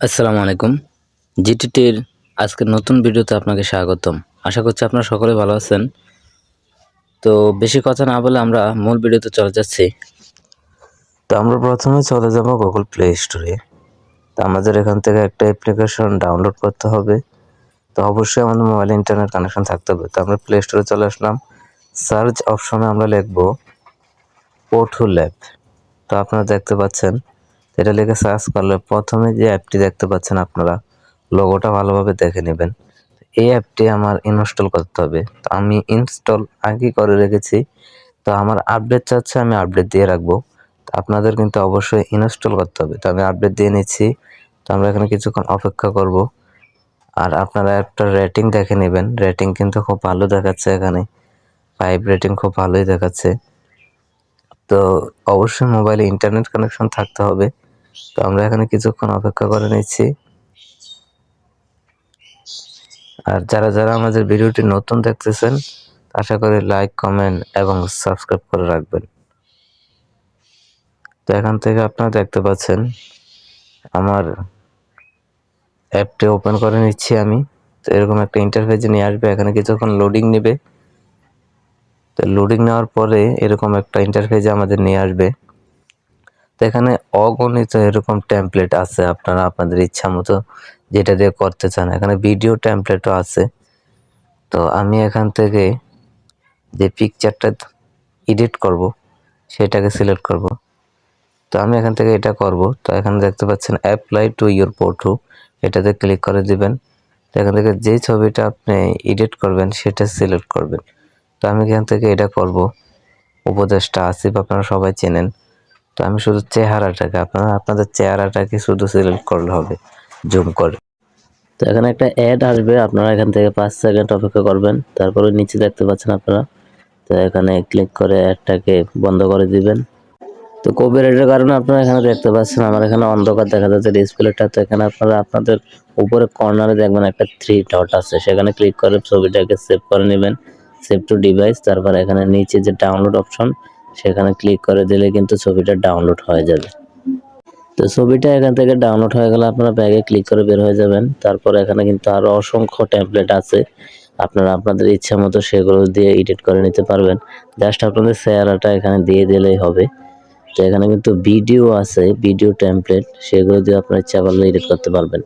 আসসালামু আলাইকুম। জিটিটির আজকের নতুন ভিডিওতে আপনাকে স্বাগতম। আশা করছি আপনারা সকলে ভালো আছেন। তো বেশি কথা না বলে আমরা মূল ভিডিওতে চলে যাচ্ছি। তো আমরা প্রথমে চলে যাব গুগল প্লে স্টোরে তো আমাদের এখান থেকে একটা অ্যাপ্লিকেশন ডাউনলোড করতে হবে। তো অবশ্যই আমাদের মোবাইলে ইন্টারনেট কানেকশন থাকতে হবে। তো আমরা প্লে স্টোরে চলে আসলাম। সার্চ অপশনে আমরা লিখব পোর্টু ল্যাব তো আপনারা দেখতে পাচ্ছেন এটা লিখে সার্চ করলে প্রথমে যে অ্যাপটি দেখতে পাচ্ছেন আপনারা লোগোটা ভালোভাবে দেখে নেবেন। এই অ্যাপটি আমার ইনস্টল করতে হবে। তো আমি ইনস্টল আগেই করে রেখেছি। তো আমার আপডেট চাচ্ছে, আমি আপডেট দিয়ে রাখব। তো আপনাদের কিন্তু অবশ্যই ইনস্টল করতে হবে। তো আমি আপডেট দিয়ে নিচ্ছি। তো আমরা এখানে কিছুক্ষণ অপেক্ষা করব। আর আপনারা একটা রেটিং দেখে নেবেন। রেটিং কিন্তু খুব ভালো দেখাচ্ছে এখানে। ফাইভ রেটিং খুব ভালোই দেখাচ্ছে। তো অবশ্যই মোবাইলে ইন্টারনেট কানেকশন থাকতে হবে। তো আমরা এখানে কিছুক্ষণ অপেক্ষা করে নিচ্ছি। আর যারা যারা আমাদের ভিডিওটি নতুন দেখতেছেন, আশা করি লাইক, কমেন্ট এবং সাবস্ক্রাইব করে রাখবেন। তো এখান থেকে আপনারা দেখতে পাচ্ছেন, আমার অ্যাপটি ওপেন করে নিচ্ছি আমি। তো এরকম একটা ইন্টারফেসে নিয়ে আসবে, এখানে কিছুক্ষণ লোডিং নেবে। তো লোডিং নেওয়ার পরে এরকম একটা ইন্টারফেসে আমাদের নিয়ে আসবে। তো এখানে অগণিত এরকম টেমপ্লেট আছে আপনারা আপনাদের ইচ্ছা মতো যেটা দিয়ে করতে চান। এখানে ভিডিও টেমপ্লেটও আছে। তো আমি এখান থেকে যে পিকচারটা এডিট করব, সেটাকে সিলেক্ট করব। তো আমি এখান থেকে এটা করব। তো এখানে দেখতে পাচ্ছেন অ্যাপ্লাই টু ইউর পোর্টু এটাতে ক্লিক করে দিবেন। তো এখান থেকে যে ছবিটা আপনি এডিট করবেন, সেটা সিলেক্ট করবেন। তো আমি এখান থেকে এটা করব। উপদেশটা আসিফ আপনারা সবাই চেনেন। তো আমি শুধু চেহারাটাকে, আপনারা আপনাদের চেহারাটাকে শুধু সিলেক্ট করলে হবে জুম করে। তো এখানে একটা অ্যাড আসবে, আপনারা এখান থেকে পাঁচ সেকেন্ড অপেক্ষা করবেন, তারপরে নিচে দেখতে পাচ্ছেন আপনারা। তো এখানে ক্লিক করে অ্যাডটাকে বন্ধ করে দিবেন। তো কপিরাইটের কারণে আপনারা এখানে দেখতে পাচ্ছেন, আমার এখানে অন্ধকার দেখা যাচ্ছে ডিসপ্লেটা তো এখানে আপনারা আপনাদের উপরে কর্নারে দেখবেন একটা থ্রি ডট আছে, সেখানে ক্লিক করে ছবিটাকে সেভ করে নেবেন। সেভ টু ডিভাইস তারপর এখানে নিচে যে ডাউনলোড অপশন সেখানে ক্লিক করে দিলে কিন্তু ছবিটা ডাউনলোড হয়ে যাবে। তো ছবিটা এখান থেকে ডাউনলোড হয়ে গেলে আপনারা ব্যাগে ক্লিক করে বের হয়ে যাবেন। তারপর এখানে কিন্তু আরও অসংখ্য ট্যাবলেট আছে। আপনারা আপনাদের ইচ্ছা মতো সেগুলো দিয়ে এডিট করে নিতে পারবেন। জাস্ট আপনাদের চেহারাটা এখানে দিয়ে দিলেই হবে। তো এখানে কিন্তু ভিডিও আছে ভিডিও টেমপ্লেট সেগুলো দিয়ে আপনার ইচ্ছা করলে এডিট করতে পারবেন।